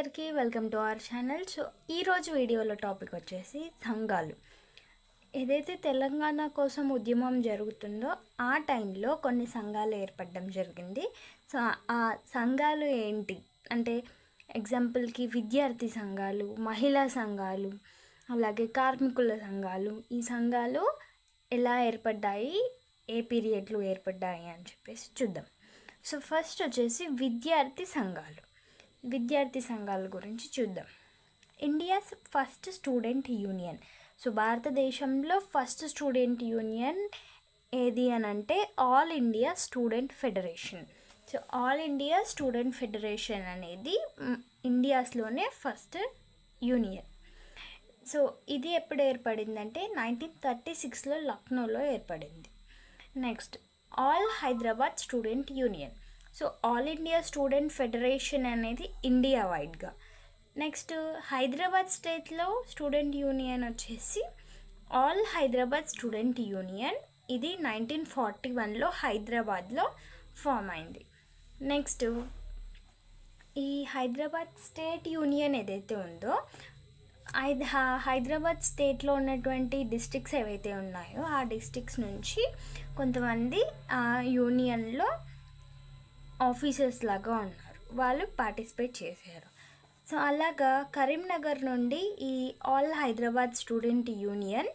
అందరికీ welcome to our channel. So ఈరోజు వీడియోలో టాపిక్ వచ్చేసి సంఘాలు. ఏదైతే తెలంగాణ కోసం ఉద్యమం జరుగుతుందో ఆ టైంలో కొన్ని సంఘాలు ఏర్పడడం జరిగింది. సో ఆ సంఘాలు ఏంటి? అంటే ఎగ్జాంపుల్కి విద్యార్థి సంఘాలు మహిళా సంఘాలు అలాగే కార్మికుల సంఘాలు ఈ సంఘాలు ఎలా ఏర్పడ్డాయి ఏ పీరియడ్లు ఏర్పడ్డాయి అని చెప్పేసి చూద్దాం. సో ఫస్ట్ వచ్చేసి విద్యార్థి సంఘాలు. విద్యార్థి సంఘాల గురించి చూద్దాం. India's first student union. So భారతదేశంలో ఫస్ట్ స్టూడెంట్ యూనియన్ ఏది అని అంటే all India student federation. So all India student federation అనేది ఇండియాస్లోనే ఫస్ట్ యూనియన్. సో ఇది ఎప్పుడు ఏర్పడిందంటే నైన్టీన్ థర్టీ సిక్స్లో లక్నోలో ఏర్పడింది. Next all Hyderabad student union. So all India student federation అనేది ఇండియా వైడ్గా. నెక్స్ట్ హైదరాబాద్ స్టేట్లో స్టూడెంట్ యూనియన్ వచ్చేసి ఆల్ హైదరాబాద్ స్టూడెంట్ యూనియన్. ఇది నైన్టీన్ ఫార్టీ వన్లో హైదరాబాద్లో ఫామ్ అయింది. నెక్స్ట్ ఈ హైదరాబాద్ స్టేట్ యూనియన్ ఏదైతే ఉందో హైదరాబాద్ స్టేట్లో ఉన్నటువంటి డిస్ట్రిక్ట్స్ ఏవైతే ఉన్నాయో ఆ డిస్ట్రిక్ట్స్ నుంచి కొంతమంది ఆ యూనియన్లో ఆఫీసర్స్ లాగా ఉన్నారు. వాళ్ళు పార్టిసిపేట్ చేశారు. సో అలాగా కరీంనగర్ నుండి ఈ ఆల్ హైదరాబాద్ స్టూడెంట్ యూనియన్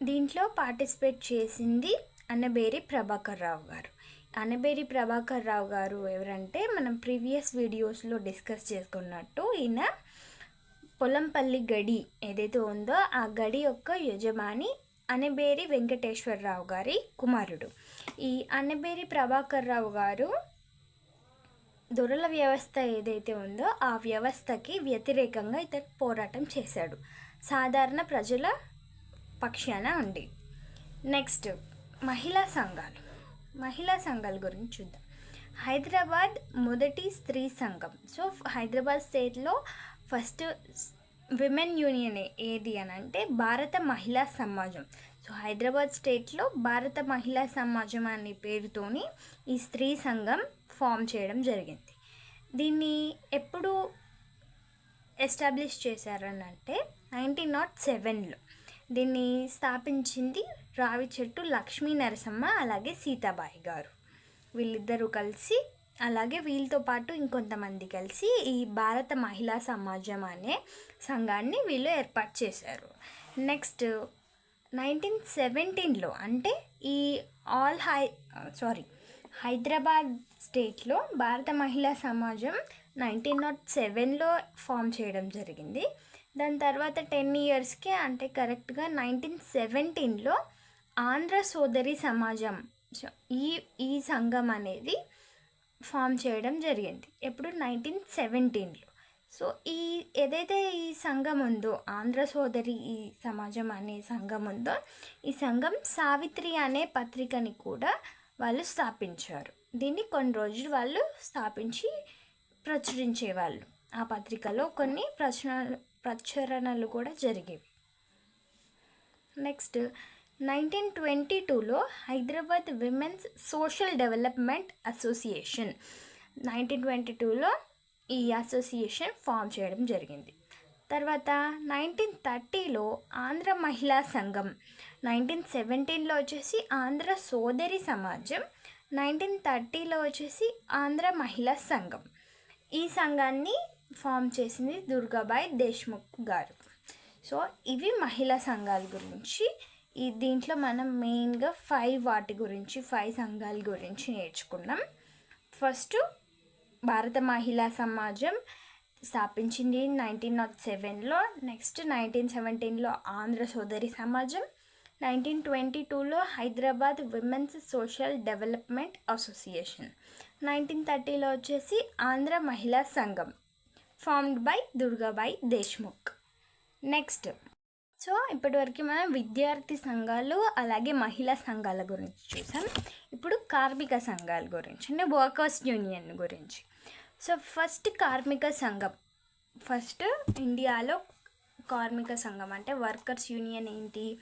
దీంట్లో పార్టిసిపేట్ చేసింది అన్నబేరి ప్రభాకర్ రావు గారు. అన్నబేరి ప్రభాకర్ రావు గారు ఎవరంటే మనం ప్రీవియస్ వీడియోస్లో డిస్కస్ చేసుకున్నట్టు ఈయన పొలంపల్లి గడి ఏదైతే ఉందో ఆ గడి యొక్క యజమాని అనబేరి వెంకటేశ్వరరావు గారి కుమారుడు. ఈ అన్నబేరి ప్రభాకర్ రావు గారు దొరల వ్యవస్థ ఏదైతే ఉందో ఆ వ్యవస్థకి వ్యతిరేకంగా ఇతను పోరాటం చేశాడు. సాధారణ ప్రజల పక్షాన ఉండి. నెక్స్ట్ మహిళా సంఘాలు. మహిళా సంఘాల గురించి చూద్దాం. హైదరాబాద్ మొదటి స్త్రీ సంఘం. సో హైదరాబాద్ స్టేట్లో ఫస్ట్ విమెన్ యూనియన్ ఏది అని అంటే భారత మహిళా సమాజం. సో హైదరాబాద్ స్టేట్లో భారత మహిళా సమాజం అనే పేరుతోని ఈ స్త్రీ సంఘం ఫామ్ చేయడం జరిగింది. దీన్ని ఎప్పుడు ఎస్టాబ్లిష్ చేశారని అంటే నైన్టీన్ నాట్ సెవెన్లో. దీన్ని స్థాపించింది రావి చెట్టు లక్ష్మీ నరసమ్మ అలాగే సీతాబాయి గారు. వీళ్ళిద్దరూ కలిసి అలాగే వీళ్ళతో పాటు ఇంకొంతమంది కలిసి ఈ భారత మహిళా సమాజం అనే సంఘాన్ని వీళ్ళు ఏర్పాటు చేశారు. నెక్స్ట్ నైన్టీన్ సెవెంటీన్లో అంటే ఈ ఆల్ హై సారీ హైదరాబాద్ స్టేట్లో భారత మహిళా సమాజం నైన్టీన్ నాట్ సెవెన్లో ఫామ్ చేయడం జరిగింది. దాని తర్వాత టెన్ ఇయర్స్కి అంటే కరెక్ట్గా నైన్టీన్ సెవెంటీన్లో ఆంధ్ర సోదరి సమాజం ఈ ఈ సంఘం అనేది ఫామ్ చేయడం జరిగింది. ఎప్పుడు? నైన్టీన్ సెవెంటీన్లో. సో ఈ ఏదైతే ఈ సంఘం ఉందో ఆంధ్ర సోదరి ఈ సమాజం అనే సంఘం ఉందో ఈ సంఘం సావిత్రి అనే పత్రికని కూడా వాళ్ళు స్థాపించారు. దీన్ని కొన్ని రోజులు వాళ్ళు స్థాపించి ప్రచురించేవాళ్ళు. ఆ పత్రికలో కొన్ని ప్రచుర ప్రచురణలు కూడా జరిగేవి. నెక్స్ట్ నైన్టీన్ ట్వంటీ టూలో Hyderabad women's social development association. Nineteen twenty టూలో ఈ అసోసియేషన్ ఫామ్ చేయడం జరిగింది. తర్వాత నైన్టీన్ థర్టీలో ఆంధ్ర మహిళా సంఘం నైన్టీన్ సెవెంటీన్లో వచ్చేసి ఆంధ్ర సోదరి సమాజం నైన్టీన్ థర్టీలో వచ్చేసి ఆంధ్ర మహిళా సంఘం. ఈ సంఘాన్ని ఫామ్ చేసింది దుర్గాబాయ్ దేశ్ముఖ్ గారు. సో ఇవి మహిళా సంఘాల గురించి. ఈ దీంట్లో మనం మెయిన్గా ఫైవ్ వాటి గురించి ఫైవ్ సంఘాల గురించి నేర్చుకున్నాం. ఫస్ట్ భారత మహిళా సమాజం స్థాపించింది నైన్టీన్ నాట్ సెవెన్లో. నెక్స్ట్ నైన్టీన్ సెవెంటీన్లో ఆంధ్ర సోదరి సమాజం. నైన్టీన్ ట్వంటీ టూలో Hyderabad women's social development association. Nineteen థర్టీలో వచ్చేసి Andhra Mahila Sangham formed by Durgabai Deshmukh. Next. So ఇప్పటివరకు మనం విద్యార్థి సంఘాలు అలాగే మహిళా సంఘాల గురించి చూసాం. ఇప్పుడు కార్మిక సంఘాల గురించి అంటే వర్కర్స్ యూనియన్ గురించి. సో ఫస్ట్ కార్మిక సంఘం. ఫస్ట్ ఇండియాలో కార్మిక సంఘం అంటే వర్కర్స్ యూనియన్ ఏంటి?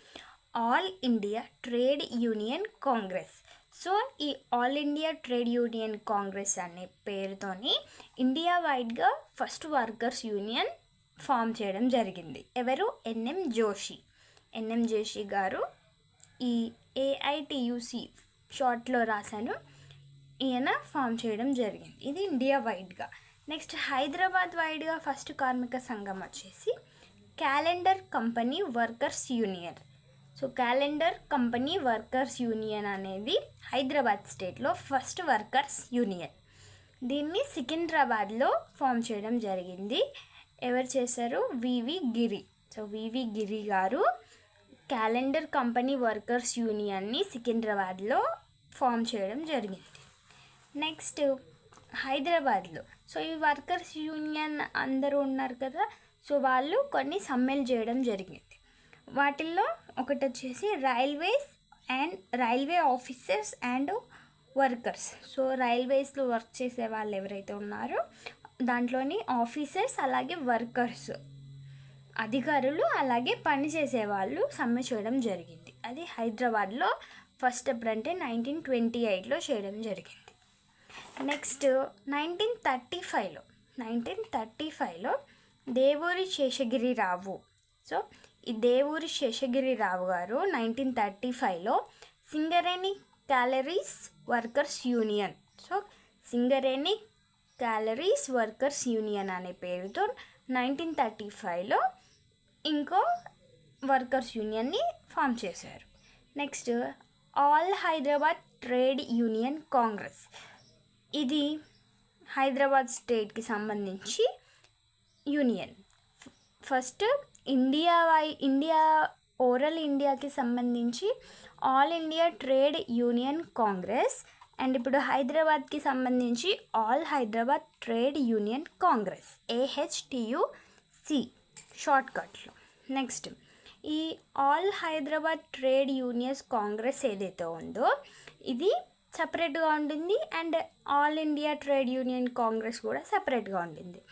All India trade union congress. So ఈ all India trade union congress అనే పేరుతోని ఇండియా వైడ్గా ఫస్ట్ వర్కర్స్ యూనియన్ ఫామ్ చేయడం జరిగింది. ఎవరు? ఎన్ఎం జోషి. ఎన్ఎం జోషి గారు ఈ ఏఐటియుసి షార్ట్లో రాశాను. ఈయన ఫామ్ చేయడం జరిగింది. ఇది ఇండియా వైడ్గా. నెక్స్ట్ హైదరాబాద్ వైడ్గా ఫస్ట్ కార్మిక సంఘం వచ్చేసి calendar company workers union. So calendar company workers union అనేది హైదరాబాద్ స్టేట్లో ఫస్ట్ వర్కర్స్ యూనియన్. దీన్ని సికింద్రాబాద్లో ఫామ్ చేయడం జరిగింది. ఎవరు చేశారు? వివి గిరి. సో వివి గిరి గారు క్యాలెండర్ కంపెనీ వర్కర్స్ యూనియన్ని సికింద్రాబాద్లో ఫామ్ చేయడం జరిగింది. నెక్స్ట్ హైదరాబాద్లో. సో ఈ వర్కర్స్ యూనియన్ అందరూ ఉన్నారు కదా సో వాళ్ళు కొన్ని సమ్మెలు చేయడం జరిగింది. వాటిల్లో ఒకటి వచ్చేసి railways and railway officers and workers. So రైల్వేస్లో work చేసే వాళ్ళు ఎవరైతే ఉన్నారో దాంట్లోని ఆఫీసర్స్ అలాగే వర్కర్స్ అధికారులు అలాగే పని చేసేవాళ్ళు సమ్మె చేయడం జరిగింది. అది హైదరాబాద్లో ఫస్ట్ ఎప్పుడంటే నైన్టీన్ ట్వంటీ ఎయిట్లో చేయడం జరిగింది. నెక్స్ట్ నైన్టీన్ థర్టీ ఫైవ్లో నైన్టీన్ థర్టీ ఫైవ్లో దేవూరి శేషగిరి రావు సో ఈ దేవూరి శేషగిరి రావు గారు నైన్టీన్ థర్టీ ఫైవ్లో Singareni calories workers union. So Singareni calories workers union అనే పేరుతో నైన్టీన్ థర్టీ ఫైవ్లో ఇంకో వర్కర్స్ యూనియన్ని ఫామ్ చేశారు. Next all Hyderabad trade union congress. ఇది హైదరాబాద్ స్టేట్కి సంబంధించి union. First India why India overall ఇండియాకి సంబంధించి all India trade union congress and ఇప్పుడు హైదరాబాద్కి సంబంధించి all Hyderabad trade union congress AHTUC షార్ట్కట్లో. Next ఈ all Hyderabad trade unions congress ఏదైతే ఉందో ఇది సపరేట్గా ఉండింది and all India trade union congress కూడా సపరేట్గా ఉండింది.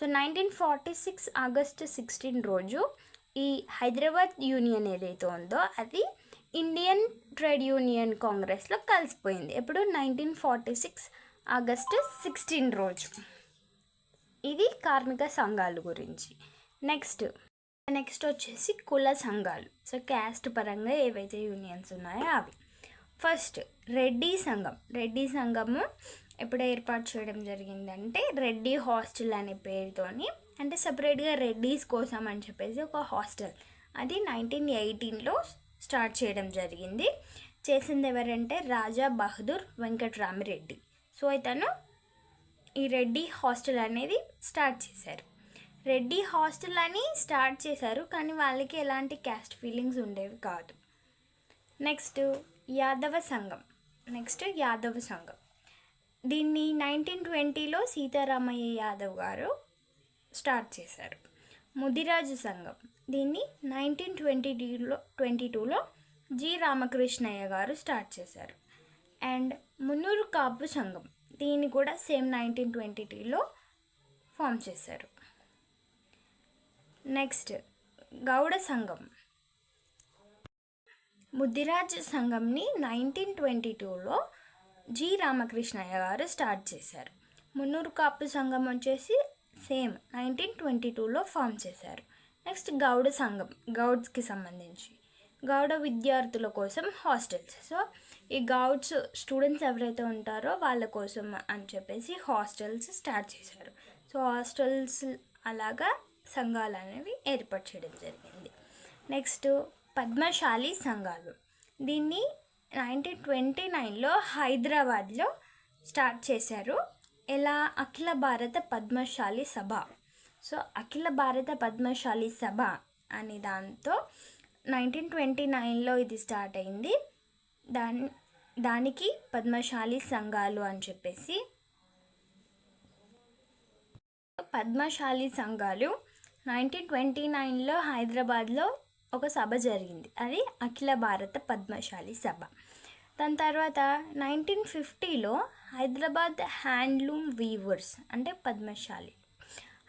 So nineteen forty six August sixteen రోజు ఈ హైదరాబాద్ యూనియన్ ఏదైతే ఉందో అది ఇండియన్ ట్రేడ్ యూనియన్ కాంగ్రెస్లో కలిసిపోయింది. ఎప్పుడు? Nineteen forty six August sixteen రోజు. ఇది కార్మిక సంఘాల గురించి. నెక్స్ట్ నెక్స్ట్ వచ్చేసి కుల సంఘాలు. సో క్యాస్ట్ పరంగా ఏవైతే యూనియన్స్ ఉన్నాయో అవి. ఫస్ట్ రెడ్డి సంఘం. రెడ్డి సంఘము ఎప్పుడు ఏర్పాటు చేయడం జరిగిందంటే రెడ్డి హాస్టల్ అనే పేరుతోని అంటే సపరేట్గా రెడ్డీస్ కోసం అని చెప్పేసి ఒక హాస్టల్. అది నైన్టీన్ ఎయిటీన్లో స్టార్ట్ చేయడం జరిగింది. చేసింది ఎవరంటే రాజా బహదూర్ వెంకటరామిరెడ్డి. సో ఇతను ఈ రెడ్డి హాస్టల్ అనేది స్టార్ట్ చేశారు. రెడ్డి హాస్టల్ అని స్టార్ట్ చేశారు కానీ వాళ్ళకి ఎలాంటి క్యాస్ట్ ఫీలింగ్స్ ఉండేవి కాదు. నెక్స్ట్ యాదవ సంఘం. నెక్స్ట్ యాదవ సంఘం. దీన్ని నైన్టీన్ ట్వంటీలో సీతారామయ్య యాదవ్ గారు స్టార్ట్ చేశారు. ముదిరాజు సంఘం. దీన్ని నైన్టీన్ ట్వంటీ టూలో ట్వంటీ టూలో జి రామకృష్ణయ్య గారు స్టార్ట్ చేశారు. అండ్ మున్నూరు కాపు సంఘం. దీన్ని కూడా సేమ్ నైన్టీన్ ట్వంటీ టూలో ఫామ్ చేశారు. నెక్స్ట్ గౌడ సంఘం. ముద్దిరాజ్ సంఘంని నైన్టీన్ ట్వంటీ టూలో జి రామకృష్ణయ్య గారు స్టార్ట్ చేశారు. మున్నూరు కాపు సంఘం వచ్చేసి సేమ్ నైన్టీన్ ట్వంటీ టూలో ఫామ్ చేశారు. నెక్స్ట్ గౌడ సంఘం గౌడ్స్కి సంబంధించి. గౌడ విద్యార్థుల కోసం హాస్టల్స్. సో ఈ గౌడ్స్ స్టూడెంట్స్ ఎవరైతే ఉంటారో వాళ్ళ కోసం అని చెప్పేసి హాస్టల్స్ స్టార్ట్ చేశారు. సో హాస్టల్స్ అలాగా సంఘాలు అనేవి ఏర్పాటు చేయడం జరిగింది. నెక్స్ట్ పద్మశాలి సంఘాలు. దీన్ని నైన్టీన్ ట్వంటీ నైన్లో హైదరాబాద్లో స్టార్ట్ చేశారు. ఎలా? అఖిల భారత పద్మశాలి సభ. సో అఖిల భారత పద్మశాలి సభ అనే దాంతో నైన్టీన్ ట్వంటీ నైన్లో ఇది స్టార్ట్ అయింది. దాని దానికి పద్మశాలి సంఘాలు అని చెప్పేసి. పద్మశాలి సంఘాలు నైన్టీన్ ట్వంటీ నైన్లో హైదరాబాద్లో ఒక సభ జరిగింది. అది అఖిల భారత పద్మశాలి సభ. దాని తర్వాత నైన్టీన్ ఫిఫ్టీలో హైదరాబాద్ హ్యాండ్లూమ్ వీవర్స్ అంటే Padmashali.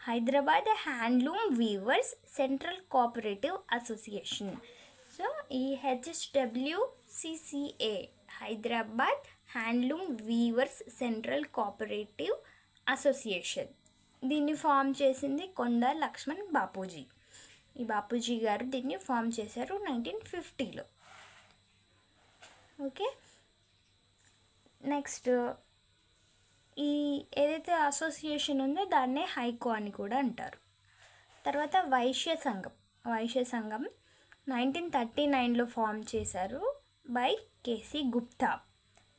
Hyderabad handloom weavers central cooperative association. So ఈ HSWCCA Hyderabad handloom weavers central cooperative association. దీన్ని ఫామ్ చేసింది కొండ లక్ష్మణ్ బాపూజీ. ఈ బాపూజీ గారు దీన్ని ఫామ్ చేశారు నైన్టీన్ ఫిఫ్టీలో. ఓకే? నెక్స్ట్ ఈ ఏదైతే అసోసియేషన్ ఉందో దాన్నే హైకో అని కూడా అంటారు. తర్వాత వైశ్య సంఘం. వైశ్య సంఘం నైన్టీన్ థర్టీ నైన్లో ఫామ్ చేశారు బై కేసీ గుప్తా.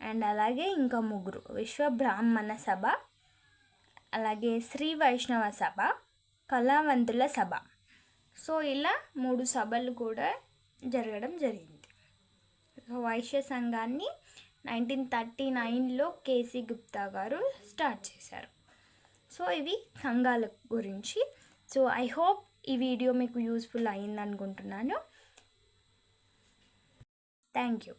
అండ్ అలాగే ఇంకా ముగ్గురు విశ్వ బ్రాహ్మణ సభ అలాగే శ్రీ వైష్ణవ సభ కళావంతుల సభ. సో ఇలా మూడు సభలు కూడా జరగడం జరిగింది. సో వైశ్య సంఘాన్ని నైన్టీన్ థర్టీ నైన్లో కేసీ గుప్తా గారు స్టార్ట్ చేశారు. సో ఇవి సంఘాల గురించి. సో ఐ హోప్ ఈ వీడియో మీకు యూస్ఫుల్ అయింది అనుకుంటున్నాను థ్యాంక్ యూ.